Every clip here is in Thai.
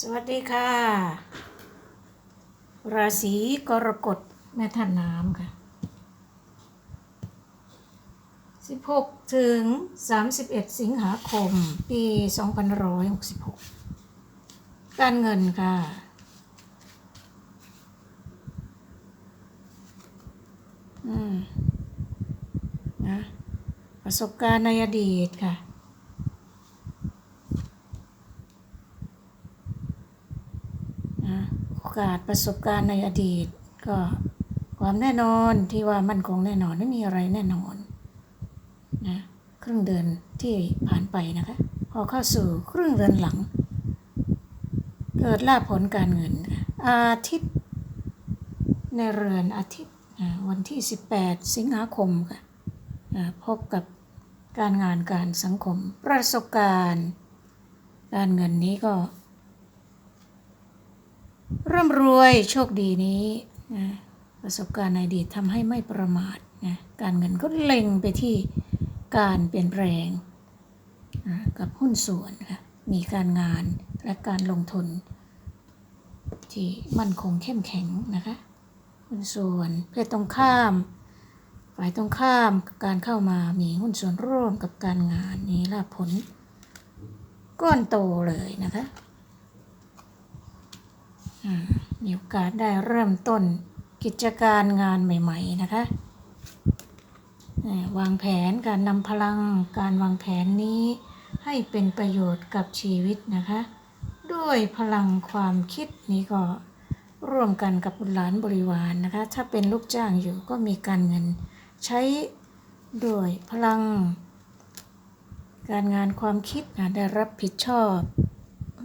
สวัสดีค่ะ ราศีกรกฎแม่ท่านน้ำค่ะ 16 ถึง 31 สิงหาคม ปี 2566 การเงินค่ะ อืม นะ ประสบการณ์ในอดีตค่ะ นะโอกาสประสบการณ์ในอดีต ก็ความแน่นอนที่ว่ามั่นคงแน่นอนไม่มีอะไรแน่นอนนะครึ่งเดือนที่ผ่านไปนะคะ พอเข้าสู่ครึ่งเดือนหลัง เกิดลาภผลการเงิน อาทิตย์ ในเรือนอาทิตย์วันที่ 18 สิงหาคมค่ะพบกับการงานการสังคมประสบการณ์ การเงินนี้ก็ ร่ำรวยโชคดีนี้นะประสบการณ์ในอดีตทำให้ไม่ประมาทนะการเงินก็เล็งไปที่การเปลี่ยนแปลงนะกับหุ้นส่วนค่ะมีการงานและการลงทุน ที่มั่นคงเข้มแข็งนะคะหุ้นส่วนเพศตรงข้ามฝ่ายตรงข้ามการเข้ามามีหุ้นส่วนร่วมกับการงานนี้ลาผลก้อนโตเลยนะคะ มีโอกาสได้เริ่มต้นกิจการงานใหม่ ๆ นะคะ วางแผนการนำพลังการวางแผนนี้ให้เป็นประโยชน์กับชีวิตนะคะ ด้วยพลังความคิดนี้ก็ร่วมกันกับบุตรหลานบริวารนนะคะ ถ้าเป็นลูกจ้างอยู่ก็มีการเงินใช้ด้วยพลัง การงานความคิดนะได้รับผิดชอบ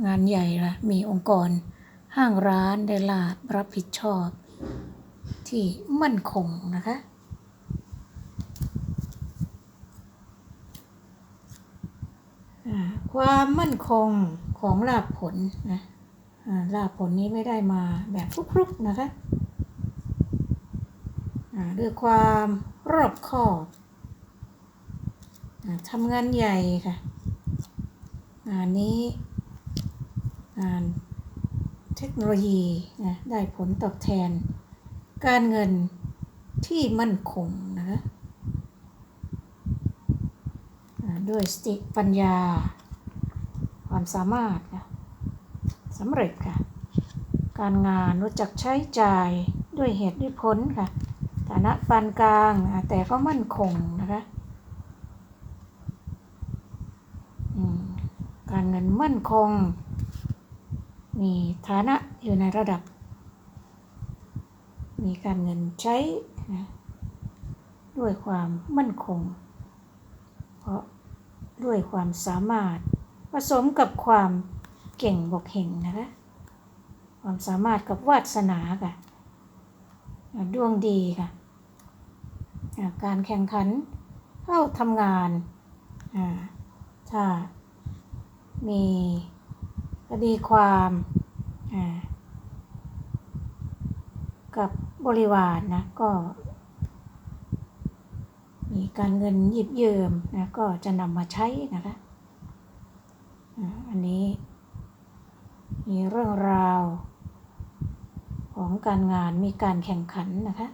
งานใหญ่ละมีองค์กร ห้างร้านได้ลาบรับผิดชอบ ที่มั่นคงนะคะความมั่นคงของลาบผลนะลาบผลนี้ไม่ได้มาแบบฟลุกๆนะคะด้วยความรอบคอบทำงานใหญ่ค่ะงานนี้งาน เทคโนโลยีนะได้ผลตอบแทน การเงินที่มั่นคงนะคะด้วยสติปัญญา ความสามารถนะสำเร็จค่ะ การงานรู้จักใช้จ่ายด้วยเหตุด้วยผลค่ะ ฐานะปานกลางแต่ก็มั่นคงนะคะการเงินมั่นคง มีฐานะอยู่ในระดับ มีการเงินใช้นะด้วยความมั่นคง เพราะด้วยความสามารถผสมกับความเก่งบกเห่งนะคะความสามารถกับวาสนาค่ะดวงดีค่ะการแข่งขันเข้าทำงานอ่าถ้ามี คดีความกับบริวารนะก็มีการเงินหยิบยืมนะก็จะนำมาใช้นะคะอันนี้ มีเรื่องราวของการงานมีการแข่งขันนะคะ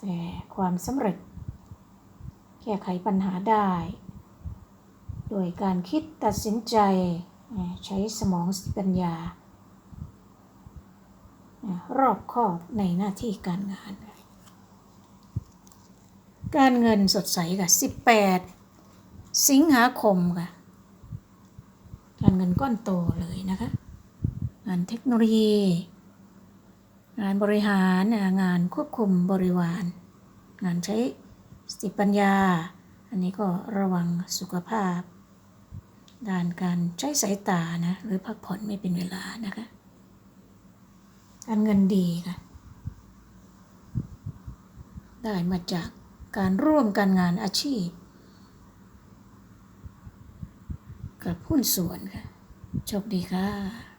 แต่ความสำเร็จ แก้ไขปัญหาได้ โดยการคิดตัดสินใจ ใช้สมองสติปัญญา รอบคอบในหน้าที่การงาน การเงินสดใสค่ะ 18 สิงหาคมค่ะ การเงินก้อนโตเลยนะคะ งานเทคโนโลยี งานบริหารงานควบคุมบริวาร งานใช้สติปัญญา อันนี้ก็ระวังสุขภาพ ด้านการใช้สายตานะหรือพักผ่อนไม่เป็นเวลานะคะการเงินดีค่ะ ได้มาจากการร่วมกันงานอาชีพ กับหุ้นส่วนค่ะโชคดีค่ะ